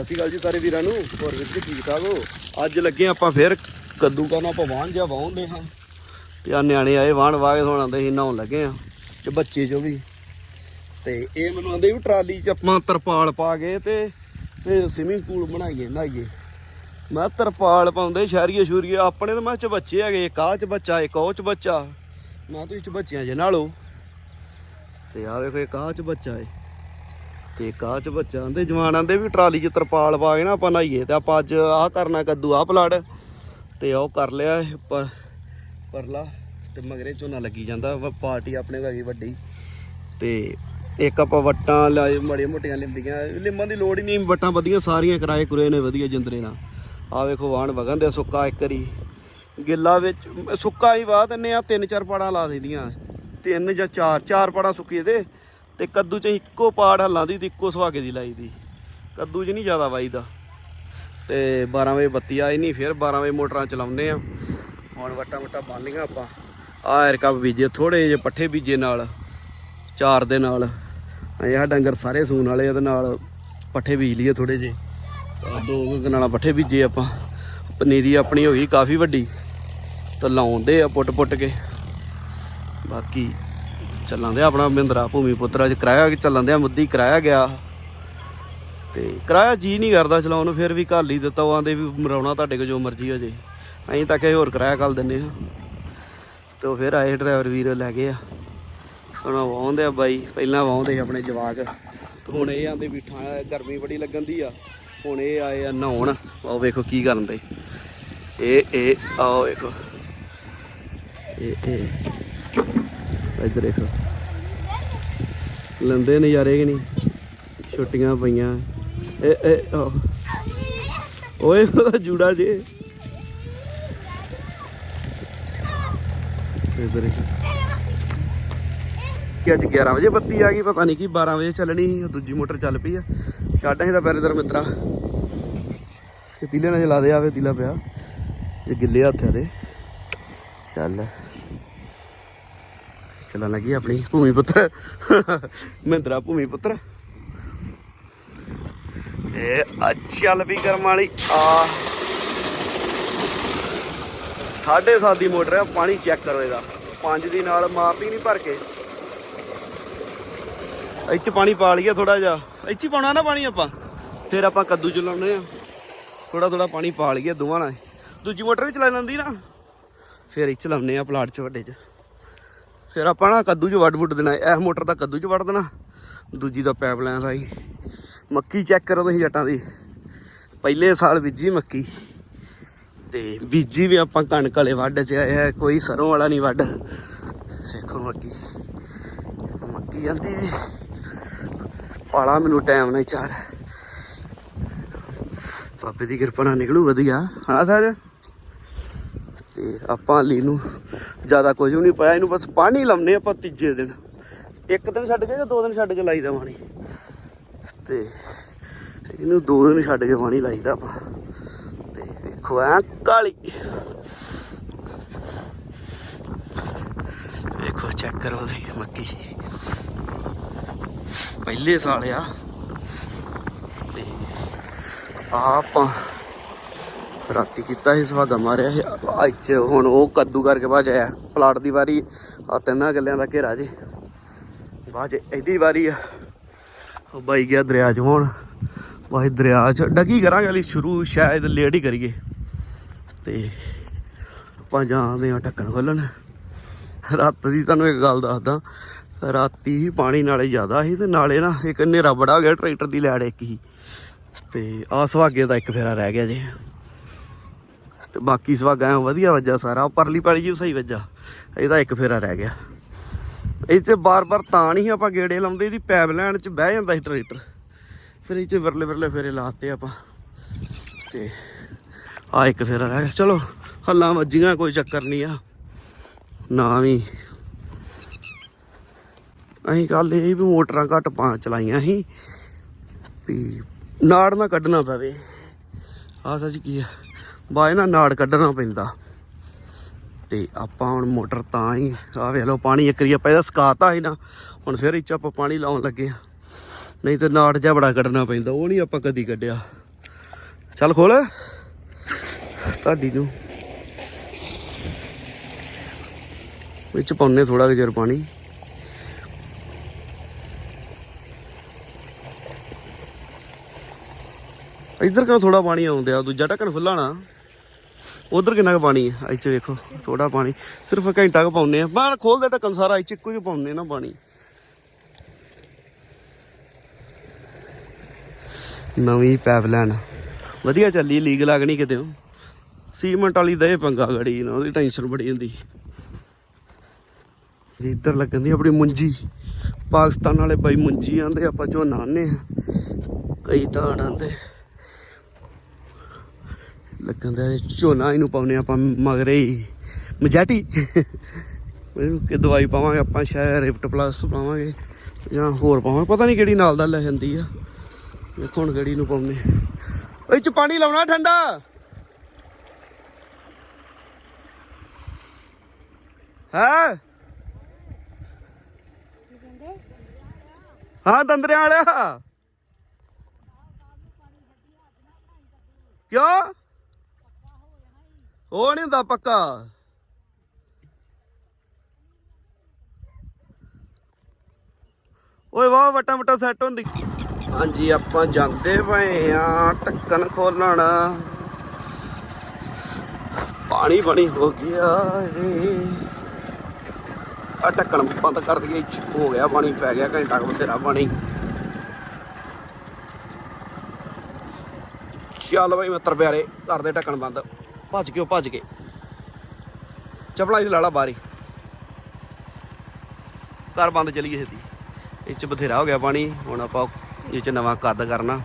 ਸਤਿ ਸ਼੍ਰੀ ਅਕਾਲ ਜੀ ਸਾਰੇ ਵੀਰਾਂ ਨੂੰ, ਹੋਰ ਵੀਰ ਜੀ ਠੀਕ ਠਾਕ ਹੋ? ਅੱਜ ਲੱਗੇ ਆਪਾਂ ਫਿਰ ਕੱਦੂ ਕਰਨਾ ਆਪਾਂ ਵਾਹਣ ਜਾਂ ਵਾਹੁੰਦੇ ਹਾਂ। ਤੇ ਆ ਨਿਆਣੇ ਆਏ ਵਾਹਣ, ਵਾਹ ਕੇ ਹੁਣ ਆਂਦੇ ਸੀ ਨਹਾਉਣ ਲੱਗੇ ਆ ਤੇ ਬੱਚੇ ਜੋ ਵੀ। ਤੇ ਇਹ ਮੈਨੂੰ ਆਂਦੇ ਵੀ ਟਰਾਲੀ 'ਚ ਆਪਾਂ ਤਰਪਾਲ ਪਾ ਕੇ ਤੇ ਤੇ ਸਵਿਮਿੰਗ ਪੂਲ ਬਣਾਈਏ, ਨਹਾਈਏ। ਮੈਂ ਕਿਹਾ ਤਰਪਾਲ ਪਾਉਂਦੇ ਸ਼ਹਿਰੀਏ ਸ਼ੂਰੀਏ, ਆਪਣੇ ਤਾਂ ਮੈਂ ਚ ਬੱਚੇ ਹੈਗੇ, ਇੱਕ ਆਹ ਚ ਬੱਚਾ, ਇੱਕ ਉਹ ਚ ਬੱਚਾ। ਮੈਂ ਤੁਸੀਂ ਚ ਬੱਚਿਆਂ ਜੇ ਨਾਲੋ ਤੇ ਆ ਵੇਖੋ, ਇੱਕ ਆਹ ਚ ਬੱਚਾ ਏ। ਤੇ ਕਾਹ ਚ ਬੱਚਾ ਆਂਦੇ ਜਵਾਨ ਆਂਦੇ ਵੀ ਟਰਾਲੀ 'ਚ ਤਰਪਾਲ ਪਾ ਕੇ ਨਾ ਆਪਾਂ ਨਹਾਈਏ ਤੇ ਆਪਾਂ ਅੱਜ ਆਹ ਕਰਨਾ ਕੱਦੂ, ਆਹ ਪਲਾੜ ਤੇ ਉਹ ਕਰ ਲਿਆ ਇਹ ਪ- ਪਰਲਾ ਤੇ ਮਗਰੇ ਝੋਨਾ ਲੱਗੀ ਜਾਂਦਾ ਪਾਰਟੀ ਆਪਣੇ ਕੋਲ ਹੈਗੀ ਵੱਡੀ ਤੇ ਇੱਕ ਆਪਾਂ ਵੱਟਾਂ ਲਾਏ, ਮੜੀਆਂ ਮੋਟੀਆਂ ਲਿੰਦੀਆਂ ਲਿੰਬਾਂ ਦੀ ਲੋੜ ਹੀ ਨਹੀਂ, ਵੱਟਾਂ ਵਧੀਆਂ ਸਾਰੀਆਂ ਕਿਰਾਏ ਕੁਰੇ ਨੇ ਵਧੀਆ ਜਿੰਦਰੇ ਨਾਲ। ਆ ਵੇਖੋ ਵਾਹਣ ਵਗਨ ਦੇ ਸੁੱਕਾ ਇੱਕ ਵਾਰੀ ਗਿੱਲਾ ਵਿੱਚ, ਸੁੱਕਾ ਹੀ ਵਾਹ ਦਿੰਨੇ ਆ, ਤਿੰਨ ਚਾਰ ਪਾੜਾਂ ਲਾ ਦਿੰਦੀਆਂ, ਤਿੰਨ ਜਾਂ ਚਾਰ ਚਾਰ ਪਾੜਾਂ ਸੁੱਕੀ ਦੇ ਤੇ ਕੱਦੂ ਚ ਇੱਕੋ ਪਾੜ ਹੱਲਾਂ ਦੀ ਤੇ ਇੱਕੋ ਸੁਹਾਗੇ ਦੀ ਲਾਈ ਦੀ। ਕੱਦੂ 'ਚ ਨਹੀਂ ਜ਼ਿਆਦਾ ਵਾਈਦਾ ਤੇ 12 ਵਜੇ ਬੱਤੀ ਆਈ ਨਹੀਂ, ਫਿਰ 12 ਵਜੇ ਮੋਟਰਾਂ ਚਲਾਉਂਦੇ ਆ ਹੁਣ ਵੱਟਾ ਵੱਟਾ ਬੰਨ ਲਈਆਂ ਆਪਾਂ। ਆ ਐਰਕਾ ਬੀਜੇ ਥੋੜੇ ਜਿਹੇ ਪੱਠੇ ਬੀਜੇ ਨਾਲ, ਚਾਰ ਦੇ ਨਾਲ। ਇਹ ਡੰਗਰ ਸਾਰੇ ਸੂਣ ਵਾਲੇ ਉਹਦੇ ਨਾਲ ਪੱਠੇ ਬੀਜ ਲਈਏ ਥੋੜੇ ਜਿਹੇ। ਦੋ ਕੁ ਪੱਠੇ ਬੀਜੇ ਆਪਾਂ। ਪਨੀਰੀ ਆਪਣੀ ਹੋ ਗਈ ਕਾਫੀ ਵੱਡੀ। ਤਾਂ ਲਾਉਂਦੇ ਆ ਪੁੱਟ ਪੁੱਟ ਕੇ। ਬਾਕੀ ਚੱਲਾਂ ਦੇ ਆਪਣਾ ਮਹਿੰਦਰਾ ਭੂਮੀ ਪੁੱਤਰਾ ਚ ਕਿਰਾਇਆ ਕਿ ਚੱਲਾਂ ਦੇ ਮੁੱਦੀ ਕਰਾਇਆ ਗਿਆ। ਤੇ ਕਿਰਾਇਆ ਜੀ ਨਹੀਂ ਕਰਦਾ ਚਲਾਉਣ ਨੂੰ, ਫਿਰ ਵੀ ਘੱਲ ਹੀ ਦਿੱਤਾ, ਉਹ ਆਂਦੇ ਵੀ ਮਰਾਉਣਾ ਤੁਹਾਡੇ ਕੋ ਜੋ ਮਰਜ਼ੀ ਹੋ ਜੇ। ਅਸੀਂ ਤਾਂ ਕਿ ਹੋਰ ਕਿਰਾਇਆ ਕਰ ਦਿੰਨੇ ਆ ਤੇ ਉਹ ਫਿਰ ਆਏ ਡਰਾਈਵਰ ਵੀਰ ਲੈ ਗਏ ਆ। ਹੁਣ ਉਹ ਵਾਹੁੰਦੇ ਆ ਬਾਈ, ਪਹਿਲਾਂ ਵਾਹੁੰਦੇ ਸੀ ਆਪਣੇ ਜਵਾਕ। ਹੁਣ ਇਹ ਆਂਦੇ ਵੀ ਗਰਮੀ ਬੜੀ ਲੱਗਣ ਦੀ ਆ। ਹੁਣ ਇਹ ਆਏ ਆ ਨਹਾਉਣ। ਆਓ ਵੇਖੋ ਕੀ ਕਰਨ ਦੇ। ਇਹ ਇਹ ਆਓ ਵੇਖੋ। ਇਹ ਇਹ। ਇੱਧਰ ਦੇਖੋ। ਲੰਦੇ ਨਜ਼ਾਰੇ ਕਿ ਨਹੀਂ? ਛੁੱਟੀਆਂ ਪਈਆਂ। ਇਹ ਇਹ ਓਏ, ਉਹਦਾ ਜੂੜਾ ਜੇ। ਇੱਧਰ ਦੇਖੋ। ਕਿ ਅੱਜ 11 ਵਜੇ ਬੱਤੀ ਆ ਗਈ, ਪਤਾ ਨਹੀਂ ਕੀ 12 ਵਜੇ ਚੱਲਣੀ ਸੀ ਦੂਜੀ ਮੋਟਰ ਚੱਲ ਪਈ ਆ। ਛੱਡ ਅਸੀਂ ਤਾਂ ਪੈਰੇਦਰ ਮਿੱਤਰਾ। ਇਹ ਤੀਲੇ ਨਾਲ ਚਲਾ ਦੇ ਆਵੇ, ਤੀਲਾ ਪਿਆ। ਜੇ ਗਿੱਲੇ ਹੱਥ ਆ ਦੇ। ਚੱਲ। ਚੱਲਣ ਲੱਗੀ ਆਪਣੀ ਭੂਮੀ ਪੁੱਤਰ। ਮਹਿੰਦਰਾ ਭੂਮੀ ਪੁੱਤਰ। ਇਹ ਚੱਲ ਵੀ ਕਰਮ ਵਾਲੀ। ਆ। ਸਾਢੇ ਸੱਤ ਦੀ ਮੋਟਰ ਆ, ਪਾਣੀ ਚੈੱਕ ਕਰੋ ਇਹਦਾ। ਪੰਜ ਦੀ ਨਾਲ ਮਾਰਦੀ ਨਹੀਂ ਭਰ ਕੇ। ਇਹ 'ਚ ਪਾਣੀ ਪਾ ਲਈਏ ਥੋੜਾ ਜਿਹਾ। ਇਹ 'ਚ ਹੀ ਪਾਉਣਾ ਨਾ ਪਾਣੀ ਆਪਾਂ। ਫਿਰ ਆਪਾਂ ਕੱਦੂ ਚਲਾਉਣੇ ਆ। ਥੋੜਾ ਥੋੜਾ ਪਾਣੀ ਪਾ ਲਈਏ ਦੋਵਾਂ ਨਾਲ। ਦੂਜੀ ਮੋਟਰ ਵੀ ਚਲਾ ਲੈਂਦੀ ਨਾ। ਫਿਰ ਇਹ 'ਚ ਲਾਉਨੇ ਆ ਪਲਾਟ 'ਚ ਵੱਡੇ 'ਚ। ਫਿਰ ਆਪਾਂ ਨਾ ਕੱਦੂ 'ਚ ਵੱਢ ਵੁੱਡ ਦੇਣਾ, ਇਹ ਮੋਟਰ ਦਾ ਕੱਦੂ 'ਚ ਵੱਢ ਦੇਣਾ। ਦੂਜੀ ਦਾ ਪਾਈਪ ਲਾਈਨ ਰਾਈ ਮੱਕੀ ਚੈੱਕ ਕਰੋ ਤੁਸੀਂ ਜੱਟਾਂ ਦੀ। ਪਹਿਲੇ ਸਾਲ ਬੀਜੀ ਮੱਕੀ। ਤੇ ਬੀਜੀ ਵੀ ਆਪਾਂ ਕਣਕ ਵਾਲੇ ਵੱਢ 'ਚ ਆਏ ਆ, ਕੋਈ ਸਰੋਂ ਵਾਲਾ ਨਹੀਂ ਵੱਢ। ਦੇਖੋ ਮੱਕੀ। ਮੱਕੀ ਜਾਂਦੀ ਵੀ ਪਾਲਾ ਮੈਨੂੰ ਟਾਈਮ ਨਹੀਂ ਚਾਰ। ਬਾਬੇ ਦੀ ਕਿਰਪਾ ਨਾਲ ਨਿਕਲੂ ਵਧੀਆ। ਹਾਂ ਸਾਜ ਤੇ ਆਪਾਂ ਲਈ ਨੂੰ ਜ਼ਿਆਦਾ ਕੁਝ ਵੀ ਨਹੀਂ ਪਾਇਆ, ਇਹਨੂੰ ਬਸ ਪਾਣੀ ਲਾਉਨੇ ਆਪਾਂ ਤੀਜੇ ਦਿਨ। ਇੱਕ ਦਿਨ ਛੱਡ ਕੇ ਜਾਂ ਦੋ ਦਿਨ ਛੱਡ ਕੇ ਲਾਈਦਾ ਪਾਣੀ? ਤੇ ਇਹਨੂੰ ਦੋ ਦਿਨ ਛੱਡ ਕੇ ਪਾਣੀ ਲਾਈਦਾ ਆਪਾਂ। ਤੇ ਵੇਖੋ ਐ ਕਾਲੀ। ਵੇਖੋ ਚੈੱਕ ਕਰੋ ਦੀ ਮੱਕੀ। ਪਹਿਲੇ ਸਾਲ ਆ। ਤੇ ਆਪਾਂ ਰਾਤੀ ਕੀਤਾ ਸੀ ਸੁਹਾਗਾ ਮਾਰਿਆ ਸੀ। ਅੱਜ 'ਚ ਹੁਣ ਉਹ ਕੱਦੂ ਕਰਕੇ ਬਾਅਦ 'ਚ ਆਇਆ। ਪਲਾਟ ਦੀ ਵਾਰੀ ਆ ਤਿੰਨਾਂ ਗੱਲਿਆਂ ਦਾ ਘੇਰਾ ਜੀ। ਬਾਅਦ 'ਚ ਇਹਦੀ ਵਾਰੀ ਆ। ਉਹ ਬਾਈ ਗਿਆ ਦਰਿਆ 'ਚ ਹੁਣ। ਬਾਈ ਦਰਿਆ 'ਚ ਡਗੀ ਕਰਾਂਗੇ ਅਲੀ, ਸ਼ੁਰੂ ਸ਼ਾਇਦ ਲੇਟ ਹੀ ਕਰੀਏ। ਤੇ ਆਪਾਂ ਜਾਂਦੇ ਆ ਢੱਕਣ ਖੋਲਣ। ਰਾਤ ਦੀ ਤੁਹਾਨੂੰ ਇੱਕ ਗੱਲ ਦੱਸਦਾ, ਰਾਤੀ ਹੀ ਪਾਣੀ ਨਾਲੇ ਜ਼ਿਆਦਾ ਸੀ ਤੇ ਨਾਲੇ ਨਾ ਇੱਕ ਹਨੇਰਾ ਬੜਾ ਹੋ ਗਿਆ, ਟਰੈਕਟਰ ਦੀ ਲੈੜ ਇੱਕ ਹੀ। ਤੇ ਆ ਸੁਹਾਗੇ ਦਾ ਇੱਕ ਫੇਰਾ ਰਹਿ ਗਿਆ ਜੇ। ਤੇ ਬਾਕੀ ਸੁਹਾਗਾ ਵਧੀਆ ਵੱਜਾ ਸਾਰਾ, ਉਹ ਪਰਲੀ ਪਾਲੀ ਜੀ ਸਹੀ ਵੱਜਾ। ਇਹਦਾ ਇੱਕ ਫੇਰਾ ਰਹਿ ਗਿਆ। ਇਹ 'ਚ ਬਾਰ-ਬਾਰ ਤਾਂ ਨਹੀਂ ਆਪਾਂ ਗੇੜੇ ਲਾਉਂਦੇ, ਇਹਦੀ ਪੈਪ ਲੈਣ 'ਚ ਬਹਿ ਜਾਂਦਾ ਸੀ ਟਰੈਕਟਰ। ਫਿਰ ਇਹ 'ਚ ਵਿਰਲੇ ਵਿਰਲੇ ਫੇਰੇ ਲਾਤੇ ਆਪਾਂ। ਤੇ ਆ ਇੱਕ ਫੇਰਾ ਰਹਿ ਗਿਆ। ਚਲੋ, ਹੱਲਾਂ ਵੱਜੀਆਂ, ਕੋਈ ਚੱਕਰ ਨਹੀਂ ਆ। ਨਾ ਵੀ। ਅਸੀਂ ਕੱਲ ਇਹ ਵੀ ਮੋਟਰਾਂ ਘੱਟ ਪਾ ਚਲਾਈਆਂ ਸੀ। ਵੀ ਨਾੜ ਨਾ ਕੱਢਣਾ ਪਵੇ। ਆ ਸੱਚ ਕੀ ਆ? ਬਾਏ ਨਾ ਨਾੜ ਕੱਢਣਾ ਪੈਂਦਾ। ਤੇ ਆਪਾਂ ਹੁਣ ਮੋਟਰ ਤਾਂ ਹੀ ਆ ਵੇਖ ਲਓ ਪਾਣੀ ਇੱਕ ਰੀ ਆਪਾਂ ਇਹਦਾ ਸਕਾਤਾ ਹੀ ਨਾ, ਹੁਣ ਫਿਰ ਇੱਚ ਆਪਾਂ ਪਾਣੀ ਲਾਉਣ ਲੱਗੇ ਆ ਨਹੀਂ ਤੇ ਨਾੜ ਜਿਹਾ ਬੜਾ ਕੱਢਣਾ ਪੈਂਦਾ, ਉਹ ਨਹੀਂ ਆਪਾਂ ਕਦੀ ਕੱਢਿਆ। ਚੱਲ ਖੋਲ। ਤੁਹਾਡੀ ਨੂੰ। ਵਿੱਚ ਪਾਉਨੇ ਥੋੜਾ ਜਿਹਾ ਚਿਰ ਪਾਣੀ। ਇੱਧਰ ਕਿਉਂ ਥੋੜਾ ਪਾਣੀ ਆਉਂਦਿਆ? ਦੂਜਾ ਢੱਕਣ ਖੁੱਲਾ ਨਾ। ਉਧਰ ਕਿੰਨਾ ਕੁ ਪਾਣੀ ਹੈ ਇੱਥੇ ਵੇਖੋ ਥੋੜਾ ਪਾਣੀ। ਸਿਰਫ ਘੰਟਾ ਕੁ ਪਾਉਨੇ ਆ। ਬਾਹਰ ਖੋਲ ਦੇ ਢੱਕਣ ਸਾਰਾ, ਇੱਥੇ ਇੱਕੋ ਜਿਹਾ ਪਾਉਨੇ ਨਾ ਪਾਣੀ। ਨਵੀਂ ਪਾਈਪਲਾਈਨ ਵਧੀਆ ਚੱਲੀ ਲੀਕ ਲੱਗਣੀ ਕਿਤੇ? ਸੀਮੈਂਟ ਵਾਲੀ ਦੇ ਪੰਗਾ ਗੜੀ ਨਾ, ਉਹਦੀ ਟੈਨਸ਼ਨ ਬੜੀ ਹੁੰਦੀ। ਇੱਧਰ ਲੱਗਣ ਦੀ ਆਪਣੀ ਮੁੰਜੀ। ਪਾਕਿਸਤਾਨ ਵਾਲੇ ਬਾਈ ਮੁੰਜੀ ਆਂਦੇ, ਆਪਾਂ ਝੋਨਾ ਆਨੇ ਆ। ਕਈ ਧਾਨ ਆਂਦੇ ਲੱਗਣ ਦਾ ਝੋਨਾ ਇਹਨੂੰ ਪਾਉਨੇ ਆਪਾਂ ਮਗਰੇ ਹੀ। ਮਜਾਟੀ ਇਹਨੂੰ ਕਿ ਦਵਾਈ ਪਾਵਾਂਗੇ, ਆਪਾਂ ਸ਼ਾਇਦ ਰਿਫਟ ਪਲੱਸ ਪਾਵਾਂਗੇ, ਜਾਂ ਹੋਰ ਪਾਵਾਂਗੇ। ਪਤਾ ਨਹੀਂ ਕਿਹੜੀ ਨਾਲ ਦਾ ਲੈ ਜਾਂਦੀ ਆ। ਵੇਖੋ ਹੁਣ ਗੜੀ ਨੂੰ ਪਾਉਨੇ ਉਹ ਚ ਪਾਣੀ ਲਾਉਣਾ ਠੰਡਾ। ਹੈ? ਹਾਂ ਦੰਦਰਿਆਂ ਵਾਲਿਆ। ਕਿਉਂ? ਉਹ ਨਹੀਂ ਹੁੰਦਾ ਪੱਕਾ। ਓਏ ਵਾਹ, ਵਟਾ ਵਟਾ ਸੈੱਟ ਹੁੰਦੀ। ਹਾਂਜੀ, ਆਪਾਂ ਜਾਂਦੇ ਪਏ ਆ ਢੱਕਣ ਖੋਲਣ। ਪਾਣੀ ਬਣੀ ਹੋ ਗਿਆ ਰੇ ਆ ਢੱਕਣ ਬੰਦ ਕਰ ਦਈਏ ਹੋ ਗਿਆ ਪਾਣੀ, ਪੈ ਗਿਆ ਘੰਟਾ ਕੁ ਬਥੇਰਾ ਪਾਣੀ। ਚੱਲ ਬਈ ਮਿੱਤਰ ਪਿਆਰੇ, ਕਰਦੇ ਢੱਕਣ ਬੰਦ। ਭੱਜ ਕੇ, ਉਹ ਭੱਜ ਕੇ। ਚਪਲਾਂ 'ਚ ਲਾ ਲਾ ਬਾਰੀ। ਘਰ ਬੰਦ ਚਲੀਏ ਛੇਤੀ ਇਹ ਚ ਬਥੇਰਾ ਹੋ ਗਿਆ ਪਾਣੀ। ਹੁਣ ਆਪਾਂ ਇਹ ਚ ਨਵਾਂ ਕੱਦ ਕਰਨਾ।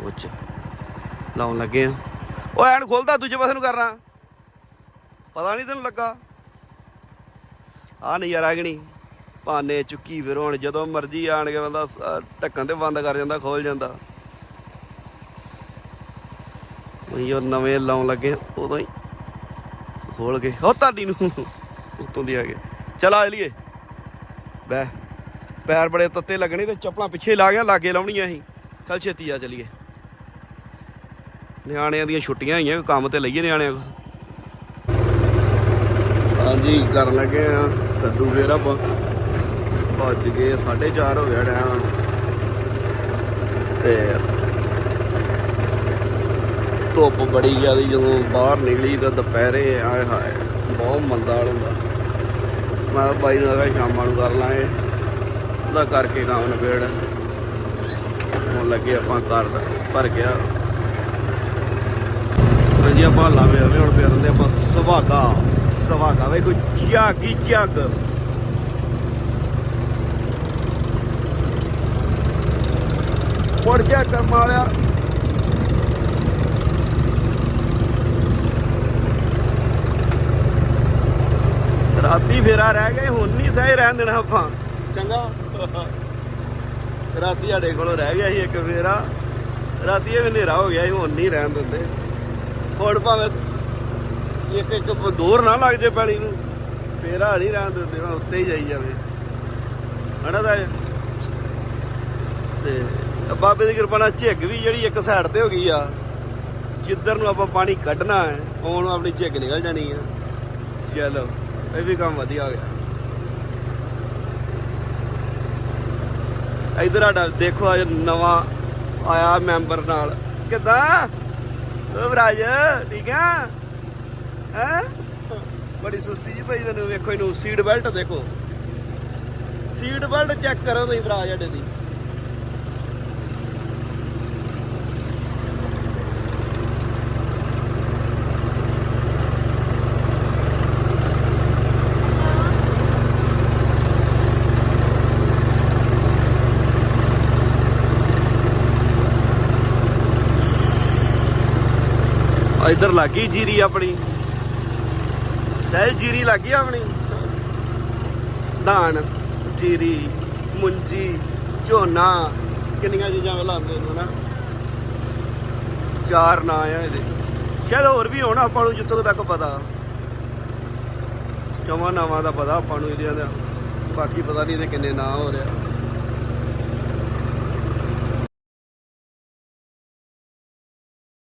ਉਹ ਚ ਲਾਉਣ ਲੱਗੇ ਆ। ਉਹ ਐਨ ਖੋਲਦਾ, ਦੂਜੇ ਪਾਸੇ ਨੂੰ ਕਰਨਾ। ਪਤਾ ਨਹੀਂ ਤੈਨੂੰ ਲੱਗਾ। ਆ ਨਜ਼ਾਰਾ ਗਣੀ ਭਾਨੇ ਚੁੱਕੀ ਫਿਰ ਹੁਣ ਜਦੋਂ ਮਰਜ਼ੀ ਆਣ ਕੇ ਬੰਦਾ ਢੱਕਣ ਤੇ ਬੰਦ ਕਰ ਜਾਂਦਾ ਖੋਲ ਜਾਂਦਾ। ਉਹ ਉਹ ਨਵੇਂ ਲਾਉਣ ਲੱਗੇ, ਉਦੋਂ ਹੀ ਖੋਲ ਕੇ ਹੋ ਤੁਹਾਡੀ ਨੂੰ, ਉੱਤੋਂ ਦੀ ਆ ਗਏ ਚਲ ਆ ਚਲੀਏ ਬੈ ਪੈਰ ਬੜੇ ਤੱਤੇ ਲੱਗਣੇ ਤੇ ਚੱਪਲਾਂ ਪਿੱਛੇ ਲਾ ਗਿਆ, ਲਾਗੇ ਲਾਉਣੀਆਂ ਸੀ। ਚੱਲ ਛੇਤੀ ਆ ਚਲੀਏ। ਨਿਆਣਿਆਂ ਦੀਆਂ ਛੁੱਟੀਆਂ ਹੋਈਆਂ ਕੰਮ ਤੇ ਲਈਏ ਨਿਆਣਿਆਂ ਕੋਲ। ਹਾਂਜੀ, ਕਰਨ ਲੱਗੇ ਆ। ਕੱਦੂ ਫੇਰ ਆਪਾਂ। ਭੱਜ ਗਏ 4:30 ਹੋ ਗਿਆ ਟਾਈਮ। ਤੇ ਧੁੱਪ ਬੜੀ ਜ਼ਿਆਦੀ, ਜਦੋਂ ਬਾਹਰ ਨਿਕਲੀ ਤਾਂ ਦੁਪਹਿਰੇ ਆਏ ਹਾਏ, ਬਹੁਤ ਮੰਦਾ ਹਾਲ ਹੁੰਦਾ। ਮੈਂ ਕਿਹਾ ਬਾਈ ਨੂੰ ਆਖਿਆ ਸ਼ਾਮਾਂ ਨੂੰ ਕਰ ਲਾਂਗੇ। ਉਹਦਾ ਕਰਕੇ ਕੰਮ ਨਿਬੇੜ। ਹੁਣ ਲੱਗੇ ਆਪਾਂ ਕਰ ਭਰ ਗਿਆ। ਹਾਂਜੀ ਆਪਾਂ ਲਾਵੇ ਆਵੇ ਹੁਣ ਫੇਰ ਦਿੰਦੇ ਆਪਾਂ ਸੁਭਾਗਾ ਸੁਭਾਗਾ ਵੇ, ਕੋਈ ਝਾਗੀ ਝੱਗ ਮੁੜ ਗਿਆ ਕਰਮ ਵਾਲਿਆ। ਰਾਤੀ ਰਹਿ ਗਏ, ਹੁਣ ਨਹੀਂ ਸਹੀ ਰਹਿਣ ਦੇਣਾ ਆਪਾਂ। ਚੰਗਾ। ਰਾਤੀ ਸਾਡੇ ਕੋਲੋਂ ਰਹਿ ਗਿਆ ਸੀ ਇੱਕ ਫੇਰਾ। ਰਾਤੀ ਇਹ ਹਨੇਰਾ ਹੋ ਗਿਆ ਸੀ, ਹੁਣ ਨਹੀਂ ਰਹਿਣ ਦਿੰਦੇ। ਹੁਣ ਭਾਵੇਂ ਇੱਕ ਇੱਕ ਦੋਰ ਨਾ ਲੱਗ ਜੇ ਪੈਲੀ ਨੂੰ। ਫੇਰਾ ਨਹੀਂ ਰਹਿਣ ਦਿੰਦੇ, ਮੈਂ ਉੱਤੇ ਹੀ ਜਾਈ ਜਾਵੇ। ਹਨਾ ਤਾਂ ਤੇ ਬਾਬੇ ਦੀ ਕਿਰਪਾ ਨਾਲ ਝਿੱਗ ਵੀ ਜਿਹੜੀ ਇੱਕ ਸਾਈਡ ਤੇ ਹੋ ਗਈ ਆ। ਜਿੱਧਰ ਨੂੰ ਆਪਾਂ ਪਾਣੀ ਕੱਢਣਾ ਹੈ ਉਹ ਆਪਣੀ ਝਿੱਗ ਨਿਕਲ ਜਾਣੀ ਆ। ਚਲੋ। ਇਹ ਵੀ ਕੰਮ ਵਧੀਆ ਹੋ ਗਿਆ। ਇਧਰ ਆਡਾ ਦੇਖੋ ਅੱਜ ਨਵਾਂ ਆਇਆ ਮੈਂਬਰ ਨਾਲ। ਕਿਦਾਂ? ਓ ਰਾਜ ਠੀਕ ਆ? ਹੈ? ਬੜੀ ਸੁਸਤੀ ਜੀ ਭਾਈ ਤੈਨੂੰ ਵੇਖੋ ਇਹਨੂੰ ਸੀਟ ਬੈਲਟ ਦੇਖੋ। ਸੀਟ ਬੈਲਟ ਚੈੱਕ ਕਰੋ ਤੁਸੀਂ ਭਰਾ ਸਾਡੇ ਦੀ। ਇੱਧਰ ਲੱਗੀ ਜੀਰੀ ਆਪਣੀ। ਸਹਿਜ ਜੀਰੀ ਲੱਗੀ ਆਪਣੀ। ਧਾਨ ਜੀਰੀ, ਮੁੰਜੀ, ਝੋਨਾ, ਕਿੰਨੀਆਂ ਚੀਜ਼ਾਂ ਲਾਉਂਦੇ ਨੇ ਨਾ ਚਾਰ ਨਾਂ ਆ ਇਹਦੇ। ਸ਼ਾਇਦ ਹੋਰ ਵੀ ਹੋਣ, ਆਪਾਂ ਨੂੰ ਜਿੱਥੋਂ ਤੱਕ ਪਤਾ। ਚਵਾਂ ਨਾਵਾਂ ਦਾ ਪਤਾ ਆਪਾਂ ਨੂੰ ਇਹਦੇ ਦਾ। ਬਾਕੀ ਪਤਾ ਨਹੀਂ ਇਹਦੇ ਕਿੰਨੇ ਨਾਂ ਹੋ ਰਿਹਾ